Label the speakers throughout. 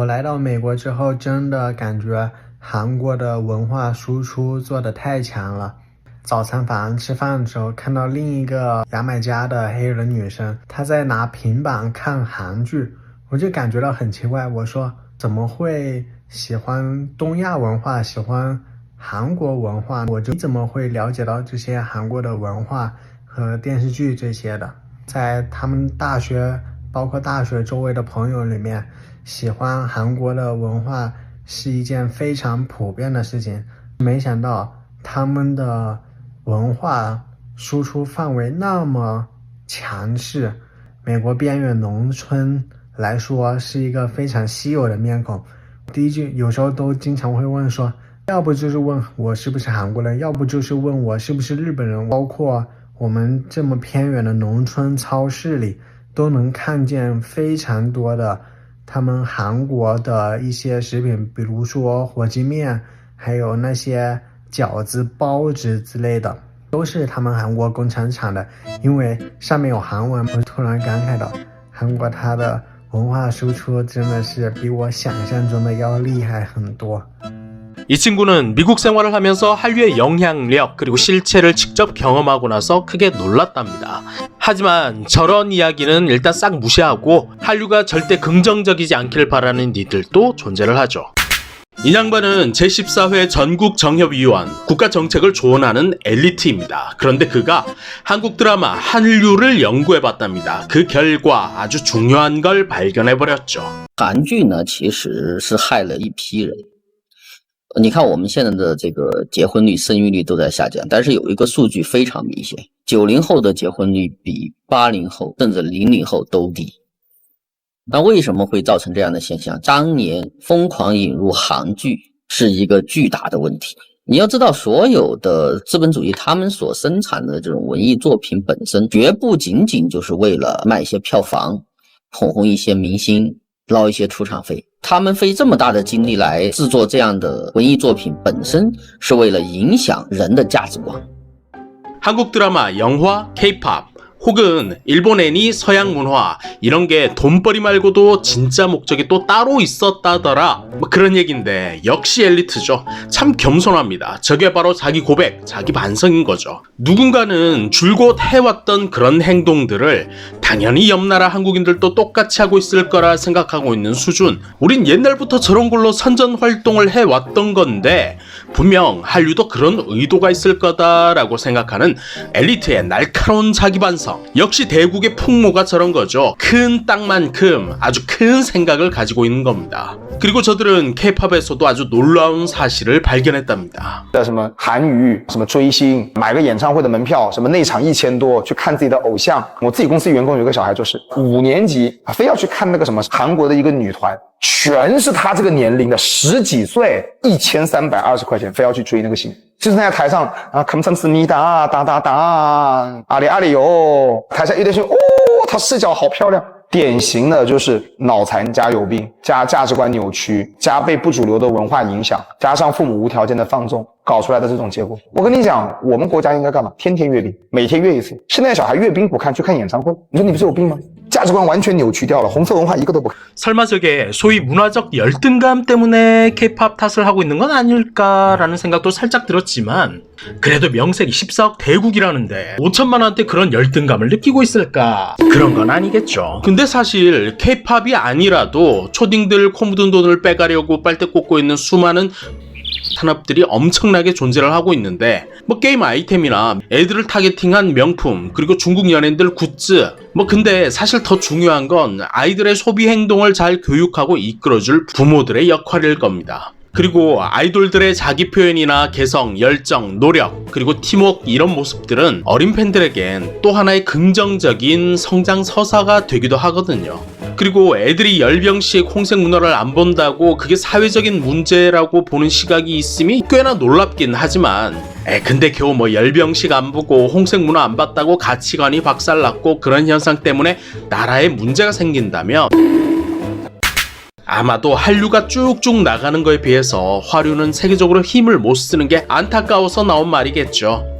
Speaker 1: 我来到美国之后，真的感觉韩国的文化输出做得太强了。早餐房吃饭的时候，看到另一个牙买加的黑人女生，她在拿平板看韩剧，我就感觉到很奇怪。我说怎么会喜欢东亚文化，喜欢韩国文化？我就你怎么会了解到这些韩国的文化和电视剧这些的？在他们大学，包括大学周围的朋友里面。喜欢韩国的文化是一件非常普遍的事情，没想到他们的文化输出范围那么强势。美国边远农村来说是一个非常稀有的面孔。第一句有时候都经常会问说，要不就是问我是不是韩国人，要不就是问我是不是日本人。包括我们这么偏远的农村超市里，都能看见非常多的。他们韩国的一些食品，比如说火鸡面，还有那些饺子、包子之类的，都是他们韩国工厂产的。因为上面有韩文，我突然感慨到，韩国它的文化输出真的是比我想象中的要厉害很多。
Speaker 2: 이 친구는 미국 생활을 하면서 한류의 영향력 그리고 실체를 직접 경험하고 나서 크게 놀랐답니다. 하지만 저런 이야기는 일단 싹 무시하고 한류가 절대 긍정적이지 않길 바라는 이들도 존재를 하죠. 이 양반은 제14회 전국 정협위원, 국가정책을 조언하는 엘리트입니다. 그런데 그가 한국 드라마 한류를 연구해봤답니다. 그 결과 아주 중요한 걸 발견해버렸죠.
Speaker 3: 韩剧呢，其实是害了一批人。 你看我们现在的这个结婚率、生育率都在下降，但是有一个数据非常明显：九零后的结婚率比八零后甚至零零后都低。那为什么会造成这样的现象？当年疯狂引入韩剧是一个巨大的问题。你要知道，所有的资本主义他们所生产的这种文艺作品本身，绝不仅仅就是为了卖一些票房、捧红一些明星、捞一些出场费。他们费这么大的精力来制作这样的文艺作品，本身是为了影响人的价值观。
Speaker 2: 한국 드라마, 영화, K-팝 혹은 일본 애니, 서양 문화 이런 게 돈벌이 말고도 진짜 목적이 또 따로 있었다더라. 뭐 그런 얘긴데 역시 엘리트죠. 참 겸손합니다. 저게 바로 자기 고백, 자기 반성인 거죠. 누군가는 줄곧 해왔던 그런 행동들을 당연히 옆나라 한국인들도 똑같이 하고 있을 거라 생각하고 있는 수준. 우린 옛날부터 저런 걸로 선전 활동을 해왔던 건데 분명 한류도 그런 의도가 있을 거다라고 생각하는 엘리트의 날카로운 자기 반성 역시 대국의 풍모가 저런 거죠. 큰 땅만큼 아주 큰 생각을 가지고 있는 겁니다. 그리고 저들은 K-팝에서도 아주 놀라운 사실을 발견했답니다.
Speaker 4: 什么韩娱，什么追星，买个演唱会的门票，什么内场一千多，去看自己的偶像。我自己公司员工有个小孩，就是五年级，非要去看那个什么韩国的一个女团， 全是他这个年龄的十几岁，一千三百二十块钱，非要去追那个星。就是在台上啊，come some me 哒哒哒哒，阿里阿里哟，台下一堆说，哦，他视角好漂亮。典型的就是脑残加有病加价值观扭曲加被不主流的文化影响，加上父母无条件的放纵，搞出来的这种结果。我跟你讲，我们国家应该干嘛？天天阅兵，每天阅一次。现在小孩阅兵不看，去看演唱会，你说你不是有病吗？价值观完全扭曲掉了，红色文化一个都不看。
Speaker 2: 설마 저게 소위 문화적 열등감 때문에 K-팝 탓을 하고 있는 건 아닐까라는 생각도 살짝 들었지만 그래도 명색이 14억 대국이라는데 5천만 원대 그런 열등감을 느끼고 있을까? 그런 건 아니겠죠. 근데 사실 K-팝이 아니라도 초딩들 코 묻은 돈을 빼가려고 빨대 꽂고 있는 수많은 산업들이 엄청나게 존재를 하고 있는데 뭐 게임 아이템이나 애들을 타겟팅한 명품 그리고 중국 연예인들 굿즈 뭐 근데 사실 더 중요한 건 아이들의 소비 행동을 잘 교육하고 이끌어줄 부모들의 역할일 겁니다. 그리고 아이돌들의 자기 표현이나 개성, 열정, 노력, 그리고 팀워크 이런 모습들은 어린 팬들에겐 또 하나의 긍정적인 성장 서사가 되기도 하거든요. 그리고 애들이 열병식 홍색 문화를 안 본다고 그게 사회적인 문제라고 보는 시각이 있음이 꽤나 놀랍긴 하지만 에 근데 겨우 뭐 열병식 안 보고 홍색 문화 안 봤다고 가치관이 박살났고 그런 현상 때문에 나라에 문제가 생긴다면 아마도 한류가 쭉쭉 나가는 거에 비해서 화류는 세계적으로 힘을 못 쓰는 게 안타까워서 나온 말이겠죠.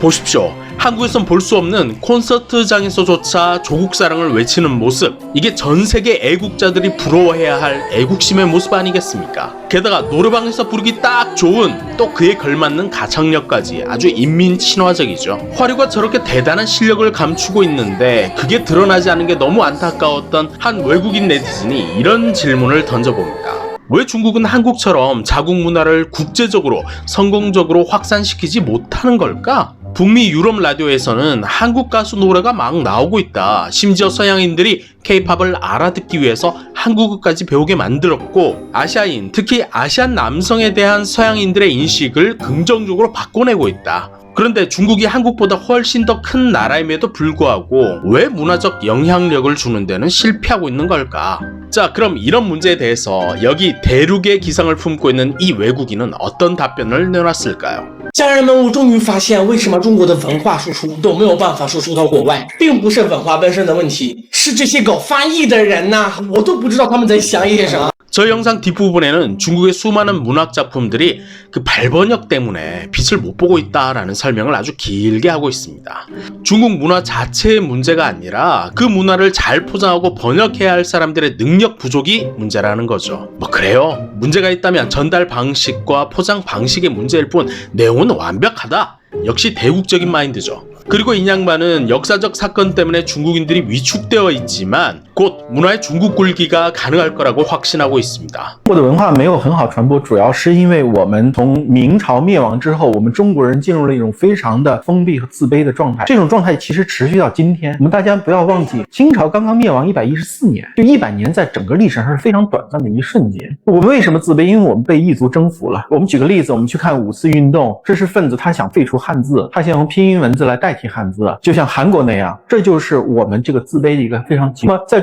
Speaker 2: 보십시오. 한국에선 볼 수 없는 콘서트장에서조차 조국 사랑을 외치는 모습. 이게 전 세계 애국자들이 부러워해야 할 애국심의 모습 아니겠습니까? 게다가 노래방에서 부르기 딱 좋은 또 그에 걸맞는 가창력까지 아주 인민 친화적이죠. 화류가 저렇게 대단한 실력을 감추고 있는데 그게 드러나지 않은 게 너무 안타까웠던 한 외국인 네티즌이 이런 질문을 던져봅니다. 왜 중국은 한국처럼 자국 문화를 국제적으로 성공적으로 확산시키지 못하는 걸까? 북미 유럽 라디오에서는 한국 가수 노래가 막 나오고 있다. 심지어 서양인들이 케이팝을 알아듣기 위해서 한국어까지 배우게 만들었고 아시아인, 특히 아시안 남성에 대한 서양인들의 인식을 긍정적으로 바꿔내고 있다. 그런데 중국이 한국보다 훨씬 더 큰 나라임에도 불구하고 왜 문화적 영향력을 주는 데는 실패하고 있는 걸까? 자, 그럼 이런 문제에 대해서 여기 대륙의 기상을 품고 있는 이 외국인은 어떤 답변을 내놨을까요?
Speaker 5: 家人们，我终于发现，为什么中国的文化输出都没有办法输出到国外，并不是文化本身的问题，是这些搞翻译的人呐、我都不知道他们在想一些什么。
Speaker 2: 저 영상 뒷부분에는 중국의 수많은 문학 작품들이 그 발번역 때문에 빛을 못 보고 있다라는 설명을 아주 길게 하고 있습니다. 중국 문화 자체의 문제가 아니라 그 문화를 잘 포장하고 번역해야 할 사람들의 능력 부족이 문제라는 거죠. 뭐 그래요. 문제가 있다면 전달 방식과 포장 방식의 문제일 뿐 내용은 완벽하다. 역시 대국적인 마인드죠. 그리고 이 양반은 역사적 사건 때문에 중국인들이 위축되어 있지만 곧 문화의 중국 굴기가 가능할 거라고 확신하고 있습니다.
Speaker 6: 中国的文化没有很好传播，主要是因为我们从明朝灭亡之后，我们中国人进入了一种非常的封闭和自卑的状态。这种状态其实持续到今天。我们大家不要忘记，清朝刚刚灭亡一百一十四年，就一百年在整个历史上是非常短暂的一瞬间。我们为什么自卑？因为我们被异族征服了。我们举个例子，我们去看五四运动，知识分子他想废除汉字，他想用拼音文字来代替汉字，就像韩国那样，这就是我们这个自卑的一个非常极。那么在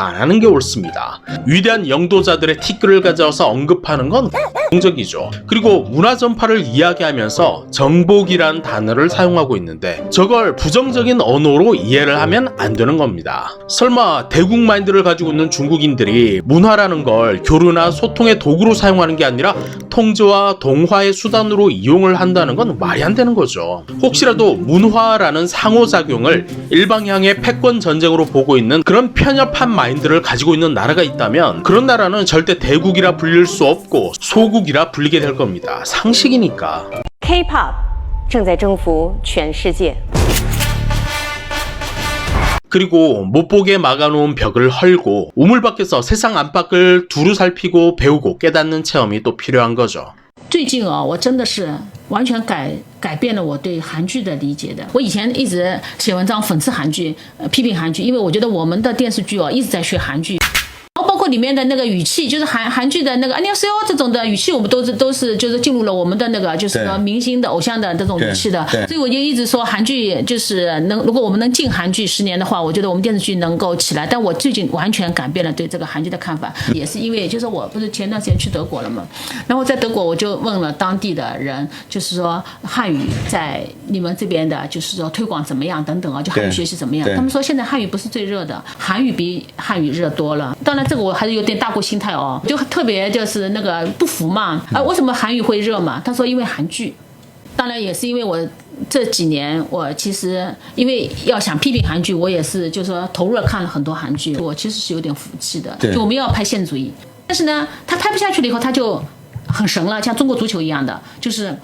Speaker 2: 안 하는 게 옳습니다. 위대한 영도자들의 티끌을 가져와서 언급하는 건 공적이죠. 그리고 문화 전파를 이야기하면서 정복이란 단어를 사용하고 있는데 저걸 부정적인 언어로 이해를 하면 안 되는 겁니다. 설마 대국 마인드를 가지고 있는 중국인들이 문화라는 걸 교류나 소통의 도구로 사용하는 게 아니라 통제와 동화의 수단으로 이용을 한다는 건 말이 안 되는 거죠. 혹시라도 문화라는 상호작용을 일방향의 패권 전쟁으로 보고 있는 그런 편협한 마인드를 가지고 있는 나라가 있다면 그런 나라는 절대 대국이라 불릴 수 없고 소국이라 불리게 될 겁니다. 상식이니까.
Speaker 7: K-pop 正在征服全世界。
Speaker 2: 그리고 못 보게 막아놓은 벽을 헐고 우물 밖에서 세상 안팎을 두루 살피고 배우고 깨닫는 체험이 또 필요한 거죠.
Speaker 8: 最近啊，我真的是完全改改变了我对韩剧的理解的。我以前一直写文章讽刺韩剧，呃，批评韩剧，因为我觉得我们的电视剧哦一直在学韩剧。 括里面的那个语气，就是韩韩剧的那个安妮 C O 这种的语气，我们都是都是就是进入了我们的那个就是说明星的偶像的这种语气的，所以我就一直说韩剧就是能，如果我们能进韩剧十年的话，我觉得我们电视剧能够起来。但我最近完全改变了对。这个韩剧的看法，也是因为就是我不是前段时间去德国了嘛，然后在德国我就问了当地的人，就是说汉语在你们这边的，就是说推广怎么样等等啊，就汉语学习怎么样？他们说现在汉语不是最热的，韩语比汉语热多了。当然这个我还是有点大国心态哦，就特别就是那个不服嘛，啊，为什么韩语会热嘛？他说因为韩剧。当然也是因为我这几年，我其实因为要想批评韩剧，我也是就是说投入了看了很多韩剧，我其实是有点服气的。就我们要拍现主义，但是呢，他拍不下去了以后，他就很神了，像中国足球一样的，就是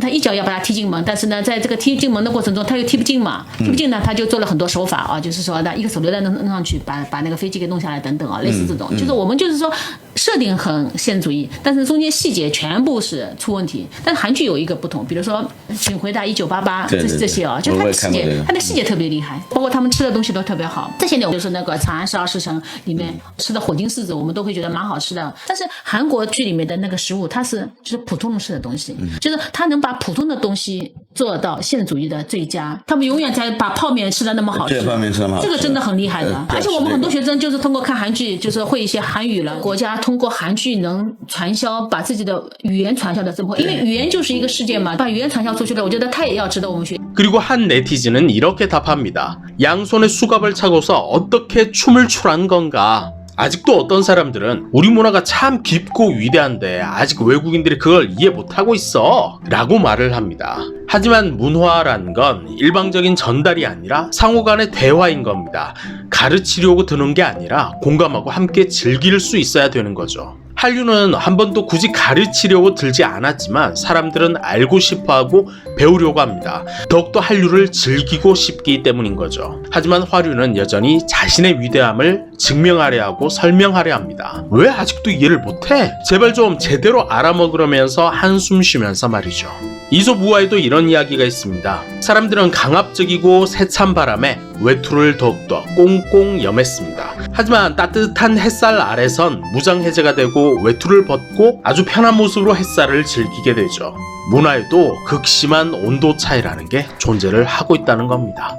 Speaker 8: 他一脚要把他踢进门，但是呢，在这个踢进门的过程中，他又踢不进嘛，踢不进呢，他就做了很多手法啊，就是说那一个手榴弹扔扔上去，把把那个飞机给弄下来等等啊，类似这种，就是我们就是说设定很现实主义，但是中间细节全部是出问题。但是韩剧有一个不同，比如说《请回答一九八八》这这些啊，就
Speaker 9: 我
Speaker 8: 它的细节它的细节特别厉害，包括他们吃的东西都特别好。这些年就是那个《长安十二时辰》里面吃的火晶柿子，我们都会觉得蛮好吃的。但是韩国剧里面的那个食物，它是就是普通人吃的东西，就是它能把普通的东西做到现实主义的最佳。他们永远在把泡面吃的那么好吃，
Speaker 9: 这泡面吃得那么好吃
Speaker 8: 这个真的很厉害的。
Speaker 9: 呃对
Speaker 8: 而且我们
Speaker 9: 是这个
Speaker 8: 很多学生就是通过看韩剧，就是会一些韩语了。国家通过韩剧能传销，把自己的语言传销的这么，因为语言就是一个世界嘛，把语言传销出去了，我觉得它也要值得我们学。
Speaker 2: 그리고 한 네티즌은 이렇게 답합니다. 양손에 수갑을 차고서 어떻게 춤을 추라는 건가? 아직도 어떤 사람들은 우리 문화가 참 깊고 위대한데 아직 외국인들이 그걸 이해 못하고 있어 라고 말을 합니다. 하지만 문화란 건 일방적인 전달이 아니라 상호 간의 대화인 겁니다. 가르치려고 드는 게 아니라 공감하고 함께 즐길 수 있어야 되는 거죠. 한류는 한 번도 굳이 가르치려고 들지 않았지만 사람들은 알고 싶어 하고 배우려고 합니다. 더욱더 한류를 즐기고 싶기 때문인 거죠. 하지만 화류는 여전히 자신의 위대함을 증명하려 하고 설명하려 합니다. 왜 아직도 이해를 못해? 제발 좀 제대로 알아먹으려면서 한숨 쉬면서 말이죠. 이솝 우화에도 이런 이야기가 있습니다. 사람들은 강압적이고 세찬 바람에 외투를 더욱더 꽁꽁 염했습니다. 하지만 따뜻한 햇살 아래선 무장해제가 되고 외투를 벗고 아주 편한 모습으로 햇살을 즐기게 되죠. 문화에도 극심한 온도 차이라는 게 존재를 하고 있다는 겁니다.